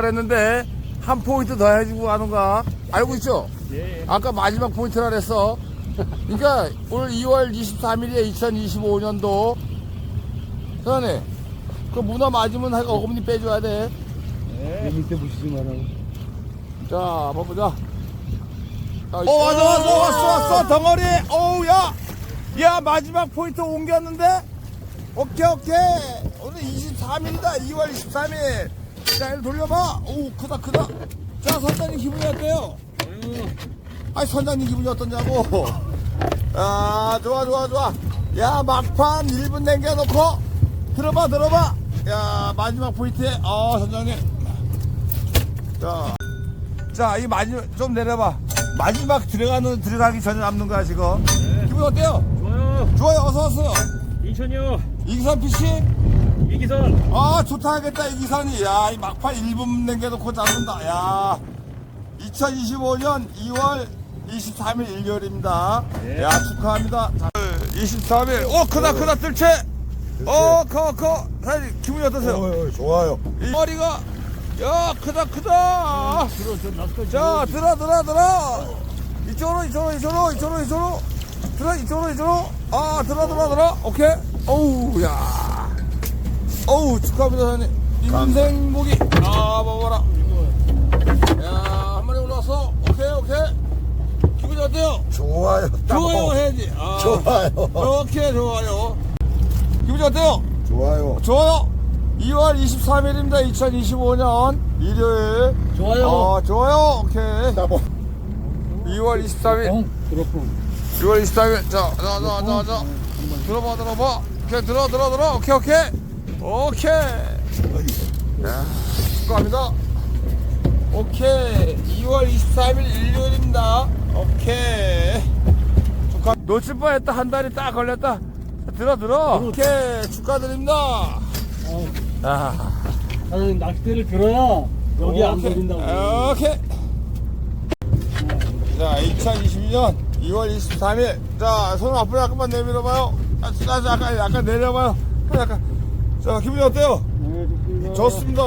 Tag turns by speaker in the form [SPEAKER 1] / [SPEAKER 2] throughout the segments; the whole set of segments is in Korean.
[SPEAKER 1] 그랬는데 한 포인트 더 해주고 가는가 알고 있죠?
[SPEAKER 2] 예.
[SPEAKER 1] 아까 마지막 포인트라 그랬어. 그러니까 오늘 2월 23일에 2025년도 선생님 그 문어 맞으면 한 어금니 빼줘야 돼.
[SPEAKER 2] 네.
[SPEAKER 3] 밑에 보시지 말라고.
[SPEAKER 1] 자, 한번 보자. 어, 왔어, 왔어, 왔어, 왔어, 덩어리. 어우, 야. 야, 마지막 포인트 옮겼는데? 오케이, 오케이. 오늘 23일이다, 2월 23일. 자, 이리 돌려봐. 오, 크다, 크다. 자, 선장님 기분이 어때요? 아니, 선장님 기분이 어떠냐고. 아, 좋아, 좋아, 좋아. 야, 막판 1분 남겨놓고. 들어봐, 들어봐. 야, 마지막 포인트에. 어, 선장님. 자. 자, 이 마지막, 좀 내려봐. 마지막 들어가는, 들어가기 전에 남는 거야, 지금. 기분 어때요?
[SPEAKER 2] 좋아요.
[SPEAKER 1] 좋아요, 어서 왔어요.
[SPEAKER 2] 인천이요.
[SPEAKER 1] 이기산 PC?
[SPEAKER 2] 이기선.
[SPEAKER 1] 아, 좋다 하겠다, 이기산이. 야, 이 막판 1분 남겨놓고 잡는다. 야. 2025년 2월 23일 일요일입니다.
[SPEAKER 2] 네.
[SPEAKER 1] 야, 축하합니다. 자, 23일. 오, 크다, 크다, 뜰채. 어, 커, 커. 사장님, 기분이 어떠세요?
[SPEAKER 3] 어, 좋아요.
[SPEAKER 1] 이 머리가, 야, 크다, 크다. 자, 들어, 들어, 들어. 이쪽으로, 이쪽으로, 이쪽으로, 이쪽으로, 이쪽으로. 들어, 이쪽으로, 이쪽으로. 아, 들어, 들어, 들어. 오케이. 어우, 야. 어우, 축하합니다, 사장님. 인생 고기. 아, 먹어라. 야, 한 마리 올라왔어. 오케이, 오케이. 기분이 어때요?
[SPEAKER 3] 좋아요.
[SPEAKER 1] 좋아요, 해야지. 아,
[SPEAKER 3] 좋아요.
[SPEAKER 1] 오케이, 좋아요. 기분이 어때요?
[SPEAKER 3] 좋아요.
[SPEAKER 1] 좋아요. 2월 23일입니다. 2025년 일요일.
[SPEAKER 2] 좋아요.
[SPEAKER 1] 어, 좋아요. 오케이.
[SPEAKER 3] 따봉.
[SPEAKER 1] 2월 23일.
[SPEAKER 2] 그렇군.
[SPEAKER 1] 6월 23일. 자, 자, 자, 자, 자. 들어봐, 들어봐. 오케이, 들어, 들어, 들어. 오케이, 오케이. 오케이. 야, 축하합니다. 오케이. 2월 23일 일요일입니다. 오케이. 축하. 놓칠 뻔 했다. 한 달이 딱 걸렸다. 들어, 들어. 오케이. 축하드립니다. 아.
[SPEAKER 2] 사장님 낚싯대를 들어야 여기 안
[SPEAKER 1] 오케이.
[SPEAKER 2] 걸린다고.
[SPEAKER 1] 오케이. 자, 2022년 2월 23일. 자, 손 앞으로 약간만 내밀어봐요. 아, 자, 자, 약간, 약간 내려봐요. 약간. 자, 기분이 어때요?
[SPEAKER 2] 네, 좋습니다.
[SPEAKER 1] 좋습니다.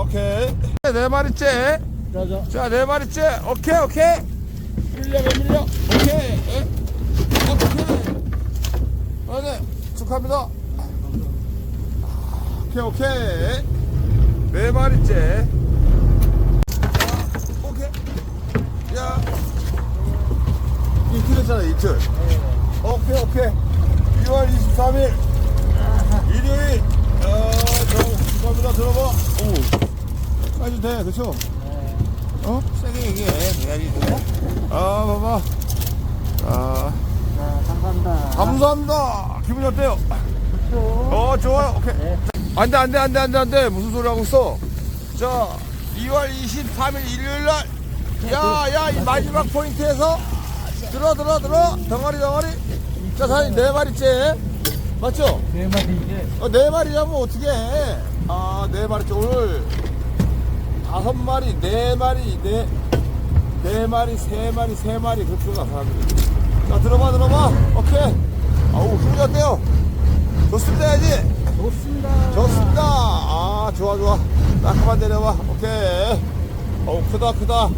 [SPEAKER 1] 오케이. 네 마리째.
[SPEAKER 2] 자자.
[SPEAKER 1] 자, 네 마리째. 오케이, 오케이. 밀려, 왜 밀려? 오케이. 예? 오케이. 아, 네. 축하합니다. 오케이, 오케이. 네 마리째. 자, 오케이. 야. 이틀 했잖아, 이틀. 오케이, 오케이. 2월 23일. 일요일. 어, 저, 축하합니다. 들어봐. 오. 아주 돼, 그쵸? 어? 세게 얘기해. 내야지 아, 봐봐. 아,
[SPEAKER 2] 감사합니다.
[SPEAKER 1] 감사합니다. 기분이 어때요? 어, 좋아요. 오케이.
[SPEAKER 2] 네.
[SPEAKER 1] 안 돼, 안 돼, 안 돼, 안 돼, 안 돼. 무슨 소리 하고 있어? 자, 2월 23일 일요일 날. 야, 야, 이 마지막 포인트에서 들어, 들어, 들어. 덩어리, 덩어리. 자, 사장님, 네 마리째. 맞죠?
[SPEAKER 2] 네 마리 이제.
[SPEAKER 1] 어, 네 마리 잡으면 어떻게 해? 아, 네 마리째. 오늘 다섯 마리, 네 마리, 네, 네 마리, 세 마리, 세 마리. 그렇게 들어가, 사람들이. 자, 들어봐, 들어봐. 오케이. 아우, 기분이 어때요? 좋습니다, 해야지.
[SPEAKER 2] 좋습니다.
[SPEAKER 1] 좋습니다. 아, 좋아, 좋아. 나 그만 내려봐. 오케이. 어우, 크다, 크다.